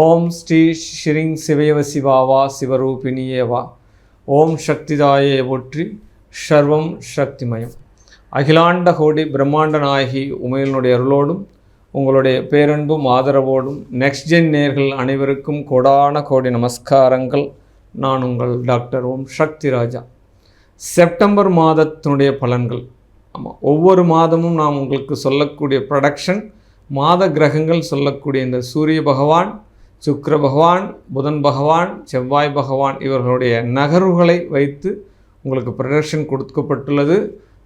ஓம் ஸ்ரீ ஸ்ரீங் சிவயவ சிவாவா சிவரூபிணியேவா. ஓம் சக்திதாயே ஒற்றி சர்வம் சக்திமயம். அகிலாண்ட கோடி பிரம்மாண்ட நாயகி உமையினுடைய அருளோடும் உங்களுடைய பேரன்பும் ஆதரவோடும் நெக்ஸ்ட் ஜென் நேர்கள் அனைவருக்கும் கோடான கோடி நமஸ்காரங்கள். நான் உங்கள் டாக்டர் ஓம் சக்தி ராஜா. செப்டம்பர் மாதத்தினுடைய பலன்கள். ஆமாம் ஒவ்வொரு மாதமும் நாம் உங்களுக்கு சொல்லக்கூடிய ப்ரொடக்ஷன் மாத கிரகங்கள் சொல்லக்கூடிய இந்த சூரிய பகவான் சுக்கர பகவான் புதன் பகவான் செவ்வாய் பகவான் இவர்களுடைய நகர்வுகளை வைத்து உங்களுக்கு ப்ரொடக்ஷன் கொடுக்கப்பட்டுள்ளது.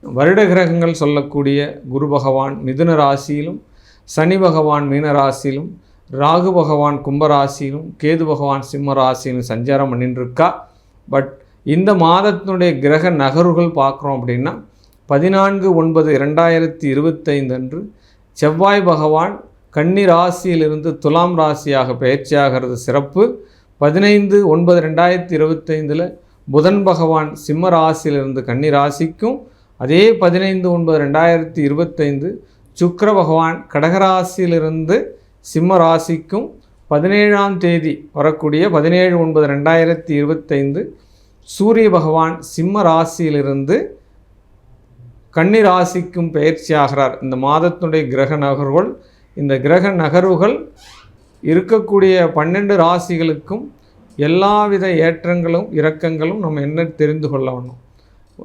வருட கிரகங்கள் சொல்லக்கூடிய குரு பகவான் மிதுன ராசியிலும் சனி பகவான் மீன ராசியிலும் ராகு பகவான் கும்பராசியிலும் கேது பகவான் சிம்ம ராசியிலும் சஞ்சாரம் பண்ணிட்டுருக்கா பட் இந்த மாதத்தினுடைய கிரக நகர்வுகள் பார்க்குறோம் அப்படின்னா பதினான்கு ஒன்பது இரண்டாயிரத்தி இருபத்தைந்து அன்று செவ்வாய் பகவான் கன்னி ராசியிலிருந்து துலாம் ராசியாக பயிற்சியாகிறது சிறப்பு. பதினைந்து ஒன்பது ரெண்டாயிரத்தி இருபத்தைந்தில் புதன் பகவான் சிம்ம ராசியிலிருந்து கன்னி ராசிக்கும். அதே பதினைந்து ஒன்பது ரெண்டாயிரத்தி இருபத்தைந்து சுக்கர பகவான் கடகராசியிலிருந்து சிம்ம ராசிக்கும். பதினேழாம் தேதி வரக்கூடிய பதினேழு ஒன்பது ரெண்டாயிரத்தி இருபத்தைந்து சூரிய பகவான் சிம்ம ராசியிலிருந்து கன்னி ராசிக்கும் பயிற்சியாகிறார். இந்த மாதத்தினுடைய கிரக நகர்வுகள் இந்த கிரக நகர்வுகள் இருக்கக்கூடிய பன்னெண்டு ராசிகளுக்கும் எல்லாவித ஏற்றங்களும் இறக்கங்களும் நம்ம என்ன தெரிந்து கொள்ள வேணும்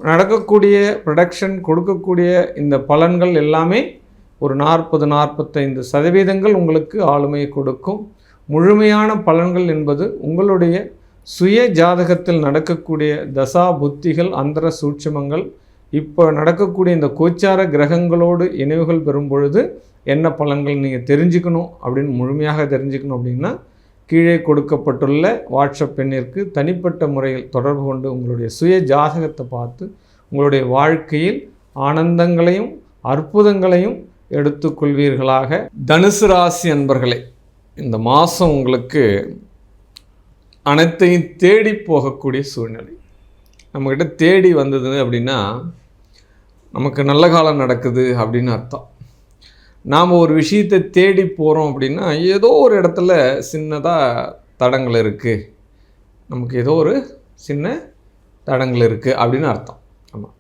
நடக்கக்கூடிய ப்ரொடக்ஷன் கொடுக்கக்கூடிய இந்த பலன்கள் எல்லாமே ஒரு நாற்பது நாற்பத்தைந்து சதவீதங்கள் உங்களுக்கு ஆளுமையை கொடுக்கும். முழுமையான பலன்கள் என்பது உங்களுடைய சுய ஜாதகத்தில் நடக்கக்கூடிய தசா புத்திகள் அந்தர சூட்சமங்கள் இப்போ நடக்கக்கூடிய இந்த கோச்சார கிரகங்களோடு இணைவுகள் பெறும் பொழுது என்ன பலன்கள் நீங்கள் தெரிஞ்சுக்கணும் அப்படின்னு முழுமையாக தெரிஞ்சுக்கணும் அப்படின்னா கீழே கொடுக்கப்பட்டுள்ள வாட்ஸ்அப் எண்ணிற்கு தனிப்பட்ட முறையில் தொடர்பு கொண்டு உங்களுடைய சுய ஜாதகத்தை பார்த்து உங்களுடைய வாழ்க்கையில் ஆனந்தங்களையும் அற்புதங்களையும் எடுத்துக்கொள்வீர்களாக. தனுசு ராசி அன்பர்களே இந்த மாதம் உங்களுக்கு அனைத்தையும் தேடி போகக்கூடிய சூழ்நிலை. நம்மக்கிட்ட தேடி வந்தது அப்படின்னா நமக்கு நல்ல காலம் நடக்குது அப்படின்னு அர்த்தம். நாம் ஒரு விஷயத்தை தேடி போகிறோம் அப்படின்னா ஏதோ ஒரு இடத்துல சின்னதாக தடங்கள் இருக்குது நமக்கு ஏதோ ஒரு சின்ன தடங்கள் இருக்குது அப்படின்னு அர்த்தம். ஆமாம்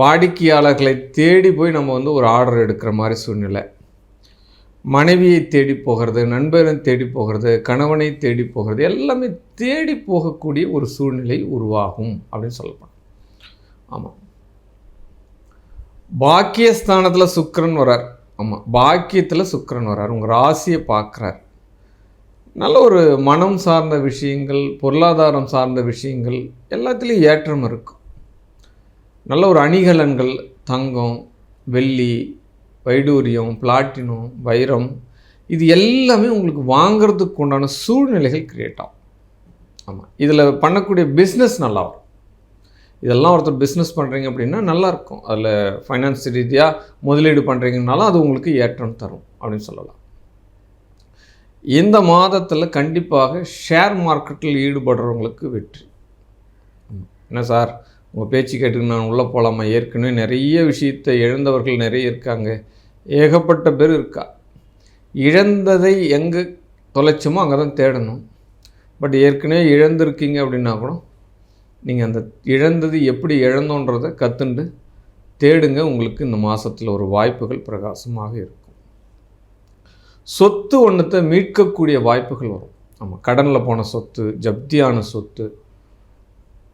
வாடிக்கையாளர்களை தேடி போய் நம்ம வந்து ஒரு ஆர்டர் எடுக்கிற மாதிரி சூழ்நிலை. மனைவியை தேடி போகிறது நண்பரை தேடி போகிறது கணவனை தேடி போகிறது எல்லாமே தேடி போகக்கூடிய ஒரு சூழ்நிலை உருவாகும் அப்படின்னு சொல்லப்படும். ஆமாம் பாக்கியஸ்தானத்தில் சுக்கரன் வரார் ஆமாம் பாக்கியத்தில் சுக்கிரன் வரார் உங்கள் ராசியை பார்க்குறார். நல்ல ஒரு மனம் சார்ந்த விஷயங்கள் பொருளாதாரம் சார்ந்த விஷயங்கள் எல்லாத்துலேயும் ஏற்றம் இருக்கும். நல்ல ஒரு அணிகலன்கள் தங்கம் வெள்ளி வைடூரியம் பிளாட்டினம் வைரம் இது எல்லாமே உங்களுக்கு வாங்கிறதுக்கு உண்டான சூழ்நிலைகள் க்ரியேட் ஆகும். ஆமாம் இதில் பண்ணக்கூடிய பிஸ்னஸ் நல்லா வரும் இதெல்லாம் ஒருத்தர் பிஸ்னஸ் பண்ணுறீங்க அப்படின்னா நல்லாயிருக்கும். அதில் ஃபைனான்ஸ் ரீதியாக முதலீடு பண்ணுறீங்கனாலும் அது உங்களுக்கு ஏற்றம் தரும் அப்படின்னு சொல்லலாம். இந்த மாதத்தில் கண்டிப்பாக ஷேர் மார்க்கெட்டில் ஈடுபடுறவங்களுக்கு வெற்றி. என்ன சார்? உங்கள் பேச்சு கேட்டுக்கு நான் உள்ளே போகலாமா ஏற்கனவே நிறைய விஷயத்தை இழந்தவர்கள் நிறைய இருக்காங்க. ஏகப்பட்ட பேர் இருக்கா? இழந்ததை எங்கே தொலைச்சோமோ அங்கே தான் தேடணும். பட் ஏற்கனவே இழந்திருக்கீங்க அப்படின்னா கூட நீங்கள் அந்த இழந்தது எப்படி இழந்தோன்றதை கற்றுண்டு தேடுங்க. உங்களுக்கு இந்த மாதத்தில் ஒரு வாய்ப்புகள் பிரகாசமாக இருக்கும். சொத்து ஒன்றத்தை மீட்கக்கூடிய வாய்ப்புகள் வரும். ஆமாம் கடனில் போன சொத்து ஜப்தியான சொத்து.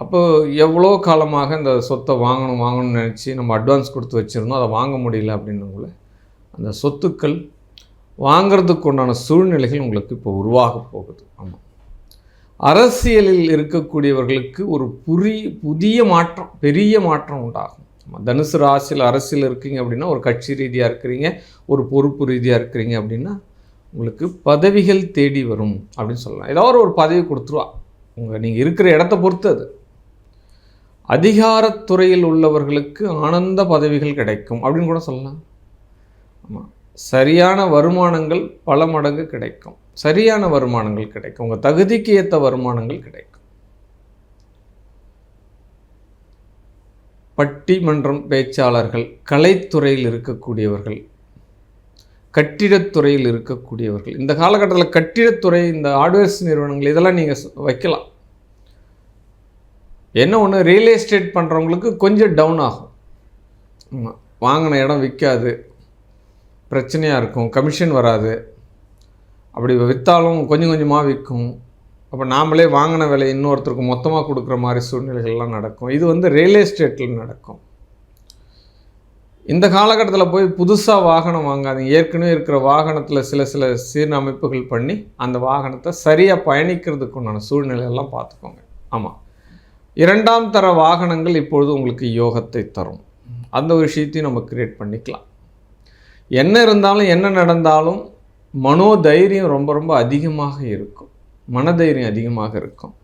அப்போ எவ்வளோ காலமாக இந்த சொத்தை வாங்கணும் வாங்கணும்னு நினச்சி நம்ம அட்வான்ஸ் கொடுத்து வச்சுருந்தோம். அதை வாங்க முடியல அப்படின்னவங்கள அந்த சொத்துக்கள் வாங்கிறதுக்கு உண்டான சூழ்நிலைகள் உங்களுக்கு இப்போ உருவாக போகுது. ஆமாம் அரசியலில் இருக்கக்கூடியவர்களுக்கு ஒரு புரி புதிய மாற்றம் பெரிய மாற்றம் உண்டாகும். தனுசு ராசியில் அரசியல் இருக்கீங்க அப்படின்னா ஒரு கட்சி ரீதியாக இருக்கிறீங்க ஒரு பொறுப்பு ரீதியாக இருக்கிறீங்க அப்படின்னா உங்களுக்கு பதவிகள் தேடி வரும் அப்படின்னு சொல்லலாம். ஏதாவது ஒரு பதவி கொடுத்துருவா. உங்கள் நீங்கள் இருக்கிற இடத்த பொறுத்து அது. அதிகாரத்துறையில் உள்ளவர்களுக்கு ஆனந்த பதவிகள் கிடைக்கும் அப்படின்னு கூட சொல்லலாம். ஆமாம் சரியான வருமானங்கள் பல மடங்கு கிடைக்கும். சரியான வருமானங்கள் கிடைக்கும். உங்கள் தகுதிக்கு ஏற்ற வருமானங்கள் கிடைக்கும். பட்டிமன்றம் பேச்சாளர்கள் கலைத்துறையில் இருக்கக்கூடியவர்கள் கட்டிடத்துறையில் இருக்கக்கூடியவர்கள். இந்த காலகட்டத்தில் கட்டிடத்துறை இந்த ஹார்ட்வேர்ஸ் நிறுவனங்கள் இதெல்லாம் நீங்கள் வைக்கலாம். என்ன ஒன்று ரியல் எஸ்டேட் பண்ணுறவங்களுக்கு கொஞ்சம் டவுன் ஆகும். ஆமாம் வாங்கின இடம் விற்காது பிரச்சனையாக இருக்கும் கமிஷன் வராது. அப்படி விற்றாலும் கொஞ்சம் கொஞ்சமாக விற்கும். அப்போ நாமளே வாங்கின விலை இன்னொருத்தருக்கு மொத்தமாக கொடுக்குற மாதிரி சூழ்நிலைகள்லாம் நடக்கும். இது வந்து ரியல் எஸ்டேட்டில் நடக்கும். இந்த காலகட்டத்தில் போய் புதுசாக வாகனம் வாங்காதீங்க. ஏற்கனவே இருக்கிற வாகனத்தில் சில சில சீரமைப்புகள் பண்ணி அந்த வாகனத்தை சரியாக பயணிக்கிறதுக்கு உண்டான சூழ்நிலையெல்லாம் பார்த்துக்கோங்க. ஆமாம் இரண்டாம் தர வாகனங்கள் இப்பொழுது உங்களுக்கு யோகத்தை தரும். அந்த ஒரு விஷயத்தையும் நம்ம கிரியேட் பண்ணிக்கலாம். என்ன இருந்தாலும் என்ன நடந்தாலும் மனோதைரியம் ரொம்ப ரொம்ப அதிகமாக இருக்கும். மனதைரியம் அதிகமாக இருக்கும்.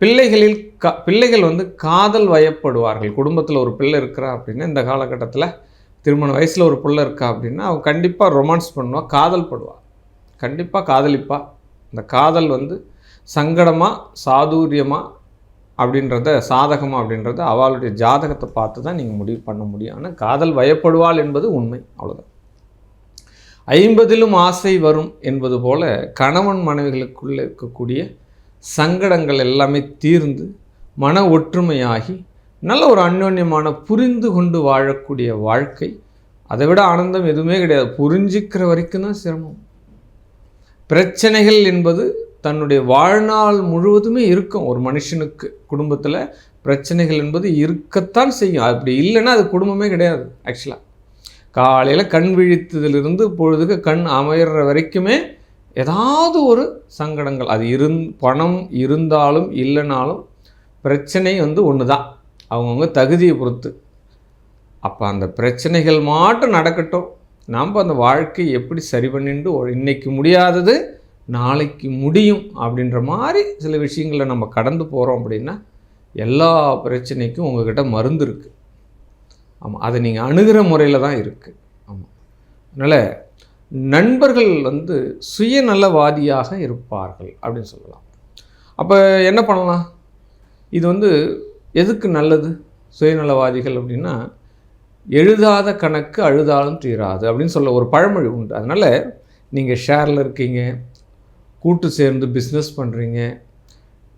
பிள்ளைகளில் க பிள்ளைகள் வந்து காதல் வயப்படுவார்கள். குடும்பத்தில் ஒரு பிள்ளை இருக்கிறா அப்படின்னா இந்த காலகட்டத்தில் திருமண வயசில் ஒரு பிள்ளை இருக்கா அப்படின்னா அவன் கண்டிப்பாக ரொமான்ஸ் பண்ணுவாள் காதல் படுவாள் கண்டிப்பாக காதலிப்பா. இந்த காதல் வந்து சங்கடமாக சாதுரியமாக அப்படின்றத சாதகமாக அப்படின்றத அவளுடைய ஜாதகத்தை பார்த்து தான் நீங்கள் முடிவு பண்ண முடியும். ஆனால் காதல் வயப்படுவாள் என்பது உண்மை. அவ்வளோதான் ஐம்பதிலும் ஆசை வரும் என்பது போல கணவன் மனைவிகளுக்குள்ளே இருக்கக்கூடிய சங்கடங்கள் எல்லாமே தீர்ந்து மன ஒற்றுமையாகி நல்ல ஒரு அந்யோன்யமான புரிந்து கொண்டு வாழக்கூடிய வாழ்க்கை. அதை விட ஆனந்தம் எதுவுமே கிடையாது. புரிஞ்சிக்கிற வரைக்கும் தான் சிரமம். பிரச்சனைகள் என்பது தன்னுடைய வாழ்நாள் முழுவதுமே இருக்கும். ஒரு மனுஷனுக்கு குடும்பத்தில் பிரச்சனைகள் என்பது இருக்கத்தான் செய்யும். அப்படி இல்லைன்னா அது குடும்பமே கிடையாது ஆக்சுவலாக காலையில் கண் விழித்ததிலிருந்து பொழுதுக்கு கண் அமையிற வரைக்குமே ஏதாவது ஒரு சங்கடங்கள். அது இருந் பணம் இருந்தாலும் இல்லைனாலும் பிரச்சனை வந்து ஒன்று தான் அவங்கவுங்க தகுதியை பொறுத்து. அப்போ அந்த பிரச்சனைகள் மாட்டும் நடக்கட்டும். நாம் அந்த வாழ்க்கை எப்படி சரி பண்ணிட்டு இன்னைக்கு முடியாதது நாளைக்கு முடியும் அப்படின்ற மாதிரி சில விஷயங்களை நம்ம கடந்து போகிறோம் அப்படின்னா எல்லா பிரச்சனைக்கும் உங்ககிட்ட மருந்து இருக்குது ஆமாம் அதை நீங்கள் அணுகிற முறையில் தான் இருக்குது ஆமாம் அதனால் நண்பர்கள் வந்து சுயநலவாதியாக இருப்பார்கள் அப்படின்னு சொல்லலாம். அப்போ என்ன பண்ணலாம்? இது வந்து எதுக்கு நல்லது? சுயநலவாதிகள் அப்படின்னா எழுதாத கணக்கு அழுதாலும் தீராது அப்படின்னு சொல்ல ஒரு பழமொழி உண்டு. அதனால் நீங்கள் ஷேரில் இருக்கீங்க கூட்டு சேர்ந்து பிஸ்னஸ் பண்ணுறீங்க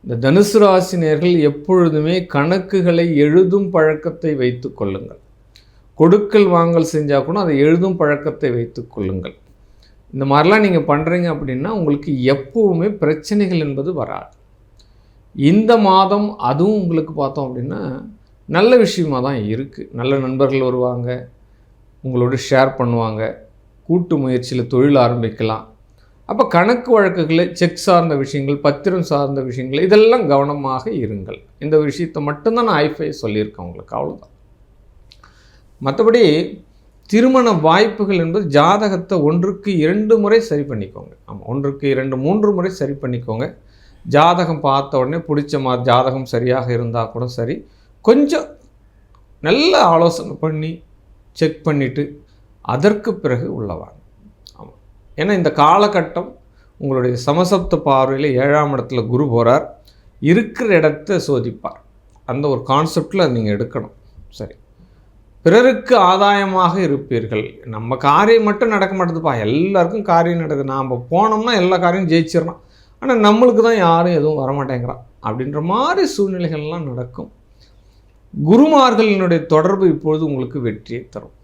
இந்த தனுசு ராசினியர்கள் எப்பொழுதுமே கணக்குகளை எழுதும் பழக்கத்தை வைத்து கொள்ளுங்கள். கொடுக்கல் வாங்கல் செஞ்சால் கூட அதை எழுதும் பழக்கத்தை வைத்து கொள்ளுங்கள். இந்த மாதிரிலாம் நீங்கள் பண்ணுறீங்க அப்படின்னா உங்களுக்கு எப்போவுமே பிரச்சனைகள் என்பது வராது. இந்த மாதம் அதுவும் உங்களுக்கு பார்த்தோம் அப்படின்னா நல்ல விஷயமாக தான் இருக்குது நல்ல நண்பர்கள் வருவாங்க உங்களோட ஷேர் பண்ணுவாங்க கூட்டு முயற்சியில் தொழில் ஆரம்பிக்கலாம். அப்போ கணக்கு வழக்குகளை செக் சார்ந்த விஷயங்கள் பத்திரம் சார்ந்த விஷயங்கள் இதெல்லாம் கவனமாக இருங்கள். இந்த விஷயத்தை மட்டும்தான் நான் ஐஃபை சொல்லியிருக்கேன் உங்களுக்கு. அவ்வளோதான் மற்றபடி திருமண வாய்ப்புகள் என்பது ஜாதகத்தை ஒன்றுக்கு இரண்டு முறை சரி பண்ணிக்கோங்க. ஆமாம் ஒன்றுக்கு இரண்டு மூன்று முறை சரி பண்ணிக்கோங்க. ஜாதகம் பார்த்த உடனே பிடிச்ச மாதிரி ஜாதகம் சரியாக இருந்தால் கூட சரி. கொஞ்சம் நல்ல ஆலோசனை பண்ணி செக் பண்ணிவிட்டு அதற்கு பிறகு உள்ளவாங்க ஆமாம் ஏன்னா இந்த காலகட்டம் உங்களுடைய சமசப்த பார்வையில் ஏழாம் இடத்துல குரு போகிறார் இருக்கிற இடத்த சோதிப்பார். அந்த ஒரு கான்செப்டில் நீங்கள் எடுக்கணும். சரி. பிறருக்கு ஆதாயமாக இருப்பீர்கள். நம்ம காரியம் மட்டும் நடக்க மாட்டேதுப்பா. எல்லாருக்கும் காரியம் நடக்குது. நாம் போனோம்னா எல்லா காரியம் ஜெயிச்சிடலாம் ஆனால் நம்மளுக்கு தான் யாரும் எதுவும் வரமாட்டேங்கிறான். அப்படின்ற மாதிரி சூழ்நிலைகள்லாம் நடக்கும். குருமார்களினுடைய தொடர்பு இப்பொழுது உங்களுக்கு வெற்றியை தரும்.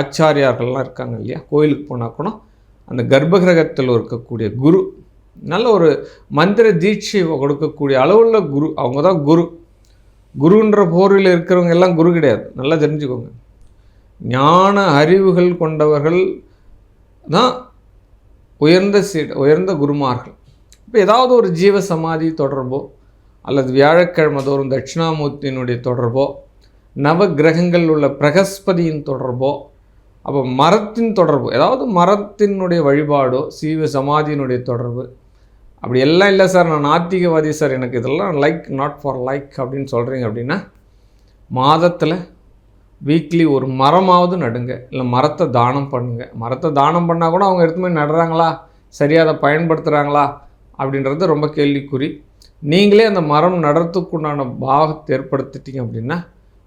ஆச்சாரியார்கள்லாம் இருக்காங்க இல்லையா? கோயிலுக்கு போனால் கூட அந்த கர்ப்பகிரகத்தில் இருக்கக்கூடிய குரு நல்ல ஒரு மந்திர தீட்சை கொடுக்கக்கூடிய அளவுள்ள குரு அவங்க தான் குரு. குருன்ற போர்வையில் இருக்கிறவங்க எல்லாம் குரு கிடையாது. நல்லா தெரிஞ்சுக்கோங்க. ஞான அறிவுகள் கொண்டவர்கள் தான் உயர்ந்த சீட உயர்ந்த குருமார்கள். இப்போ ஏதாவது ஒரு ஜீவ சமாதி தொடர்போ அல்லது வியாழக்கிழமை தோறும் தட்சிணாமூர்த்தியினுடைய தொடர்போ நவ கிரகங்கள் உள்ள பிரகஸ்பதியின் தொடர்போ அப்போ மரத்தின் தொடர்பு ஏதாவது மரத்தினுடைய வழிபாடோ சீவ சமாதியினுடைய தொடர்பு அப்படி எல்லாம் இல்லை சார். நான் நாத்திகவாதி சார். எனக்கு இதெல்லாம் லைக் நாட் ஃபார் லைக் அப்படின்னு சொல்கிறீங்க அப்படின்னா மாதத்தில் வீக்லி ஒரு மரமாவது நடுங்க. இல்லை மரத்தை தானம் பண்ணுங்கள் மரத்தை தானம் பண்ணால் கூட அவங்க எடுத்து போய் நடுறாங்களா? சரியாக அதை பயன்படுத்துகிறாங்களா அப்படின்றது ரொம்ப கேள்விக்குறி. நீங்களே அந்த மரம் நடத்துக்குண்டான பாகத்தை ஏற்படுத்திட்டீங்க அப்படின்னா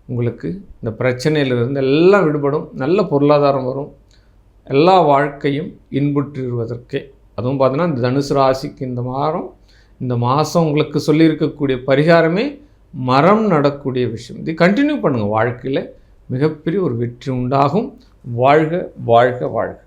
உங்களுக்கு இந்த பிரச்சனையிலிருந்து எல்லாம் விடுபடும். நல்ல பொருளாதாரம் வரும். எல்லா வாழ்க்கையும் இன்புற்றிருவதற்கே. அதுவும் பார்த்தீங்கன்னா இந்த தனுசு ராசிக்கு இந்த மாதம் இந்த மாதம் உங்களுக்கு சொல்லியிருக்கக்கூடிய பரிகாரமே மரம் நடக்கூடிய விஷயம். இது கண்டினியூ பண்ணுங்கள் வாழ்க்கையில். மிகப்பெரிய ஒரு வெற்றி உண்டாகும். வாழ்க வாழ்க வாழ்க.